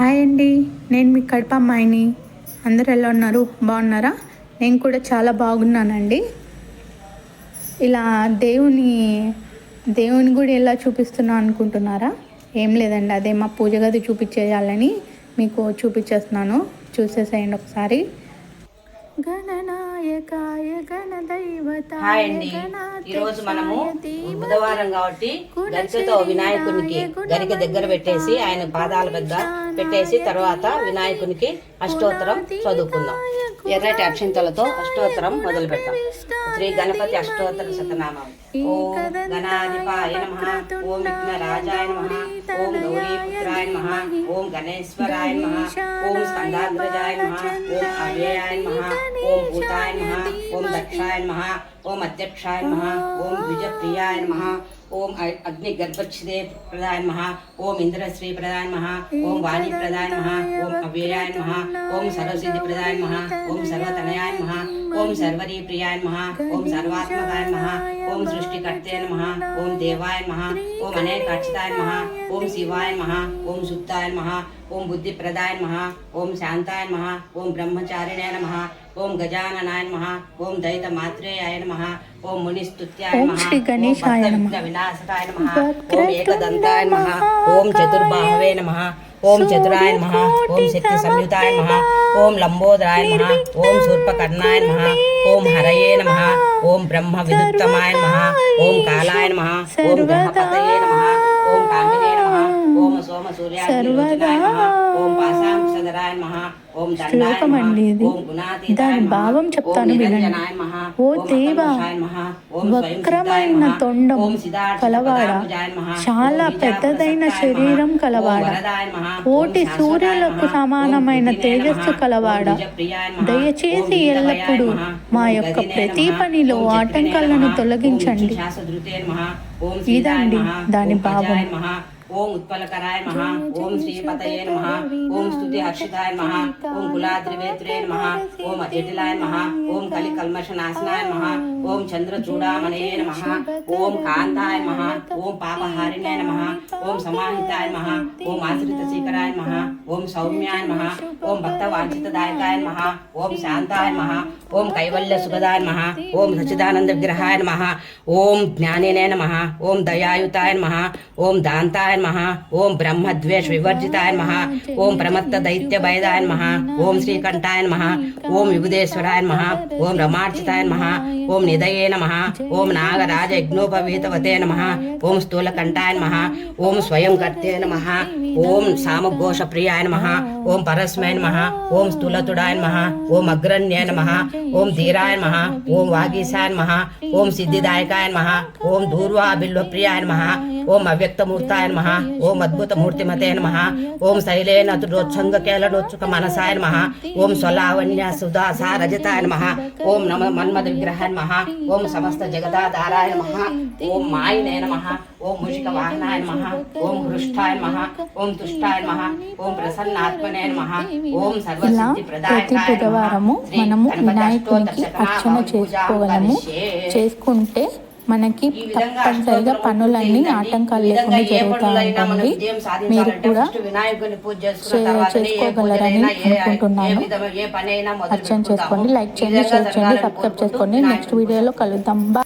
Hi అండి. నేను మీ కడప అమ్మాయిని. అందరు ఎలా ఉన్నారు? బాగున్నారా? నేను కూడా చాలా బాగున్నానండి. ఇలా దేవుని దేవుని గుడి ఎలా చూపిస్తున్నా అనుకుంటున్నారా? ఏం లేదండి. అదే మా పూజ గది చూపించేయాలని మీకు చూపించేస్తున్నాను. చూసేసేయండి ఒకసారి. గణనాయకాయ గణదైవతాయ హాయ్ అండి. ఈరోజు మనము బుధవారం కాబట్టి గరికతో వినాయకునికి గరిక దగ్గర పెట్టేసి ఆయన పాదాల పెద్ద పెట్టేసి తర్వాత వినాయకునికి అష్టోత్తరం చదువుకుందాం. ఎర్రటి అక్షింతలతో అష్టోత్తరం మొదలు పెడతాం. శ్రీ గణపతి అష్టోత్తర శతనామం ఓం గణాధిపాయ నమ. ఓం విఘ్న రాజాయ నమ ఓం గౌరీపుత్రాయ నమ. ఓం గణేశ్వరాయ నమ. ఓం స్కందాగ్రజాయ నమ. ఓం అవ్యయాయ నమ. ఓం భూతాయ నమ ఓం దక్షాయ నమ ఓం అధ్యక్షాయ నమ ఓం ద్విజప్రియాయ నమ ఓం అగ్ని గర్భచ్ఛిదే ప్రదాయ నమ ఓం ఇంద్రశ్రీ ప్రదాయ నమ ఓం వాణి ప్రదాయ నమ ఓం అవ్యయాయ నమ ఓం సర్వసిద్ధి ప్రదాయ నమ ఓం సర్వతనయాయ నమ ఓం సర్వరీ ప్రియాయ నమ ఓం సర్వాత్మకాయ నమ ఓం సృష్టికర్తే నమ ఓం దేవాయ నమ ఓం అనేకాక్షితాయ నమ ఓం శివాయ నమ ఓం సుప్తాయ నమ ఓం బుద్ధిప్రదాయ నమ ఓం శాంతాయ నమ ఓం బ్రహ్మచారిణే నమ ఓం గజాననాయ నమ ఓం దైత మాత్రేయాయ నమ ఓం మునిస్తుత్యాయ ఓం నమ శ్రీ గణేశాయ ఓం నమః. భక్త వినాశకాయ నమ ఓం ఏకదంతాయ నమ ఓం చతుర్బాహవే నమ ఓం చతురాయ నమ ఓం శక్తి సంయుతాయ నమ ఓం లంబోదరాయ నమ ఓం శూర్పకర్ణాయ నమ ఓం హరయే నమ ఓం బ్రహ్మ విదుత్తమాయ నమ ఓం కాలాయ నమ ఓం గ్రహపతయే నమ ఓం కామినే నమ ఓం సోమ సూర్యాగ్నిలోచనాయ నమ ఓం పాశాంశధరాయ నమ ఓం దండాయ శ్లోకం నమ అండి ఇది. దాని. భావం చెప్తాను వినండి. ఓ దేవా, వక్రమైన. తొండం కలవాడ. చాలా పెద్దదైన శరీరం. కలవాడ. కోటి సూర్యులకు నమః. సమానమైన తేజస్సు. కలవాడ. దయచేసి ఎల్లప్పుడూ. మా యొక్క ప్రతి. పనిలో ఆటంకాలను. తొలగించండి ఇదండి. దాని భావం. ఓం ఉత్పలకరాయ నమః ఓం శ్రీపతయే నమః ఓం స్తుతి హర్షితాయ నమః ఓం కులాద్రివేత్రే నమః ఓం అజటిలాయ నమః ఓం కలి కల్మషనాశనాయ నమః ఓం చంద్రచూడామణయే నమః ఓం కాంతాయ నమః ఓం పాపహారిణే నమః ఓం సమాహితాయ నమః ఓం ఆశ్రిత శీకరాయ నమః ఓం సౌమ్యాయ నమః ఓం భక్తవాంఛితదాయకాయ నమః ఓం శాంతాయ నమః ఓం కైవల్య సుఖదాయ నమః ఓం సచిదానంద విగ్రహాయ నమః ఓం జ్ఞానినే నమః ఓం దయాయుతాయ నమః ఓం దాంతాయ నమః ఓం బ్రహ్మద్వేష వివర్జితాయ నమః ఓం ప్రమత్త దైత్య భయదాయ నమః ఓం శ్రీకంఠాయ నమః ఓం విబుధేశ్వరాయ నమః ఓం రమార్చితాయ నమః ఓం నిదయే నమః ఓం నాగరాజ యజ్ఞోపవీతవతే నమః ఓం స్థూలకంఠాయ నమః ఓం స్వయం కర్తే నమః ఓం సామఘోష ప్రియాయ నమః ఓం పరస్మై నమః ఓం స్థూలతుడాయ నమః ఓం అగ్రణ్యాయ నమః ఓం ధీరాయ నమః ఓం వాగీశాయ నమః ఓం సిద్ధిదాయకాయ నమః ఓం దూర్వా బిల్వప్రియాయ నమః ఓం అవ్యక్తమూర్తాయ నమః ఓం అద్భుతమూర్తిమతే నమః ఓం శైలేన తురోత్సంగ కేళనోత్సుక మనసాయ నమః ఓం స్వలావణ్య సుధాసా రజతాయ నమః ఓం నమ మన్మద విగ్రహాయ నమః ఓం సమస్త జగదాధారాయ నమః ఓం మాయినే నమః ఓం ముషిక వాహనాయ నమః ఓం హృష్టాయ నమః ఓం తుష్టాయ నమః ఓం ప్రసన్నాత్మనే నమః ఓం సర్వసిద్ధి ప్రతి బుధవారము మనము వినాయకునికి అర్చన చేసుకోగలము చేసుకుంటే మనకి తప్పనిసరిగా పనులన్నీ ఆటంకాలు లేకుండా జరుగుతూ ఉంటుంది మీరు కూడా చేసుకోగలరని అనుకుంటున్నాను. అర్చన చేసుకోండి లైక్ చేయండి షేర్ చేయండి సబ్స్క్రైబ్ చేసుకోండి. నెక్స్ట్ వీడియోలో కలుద్దాం. బా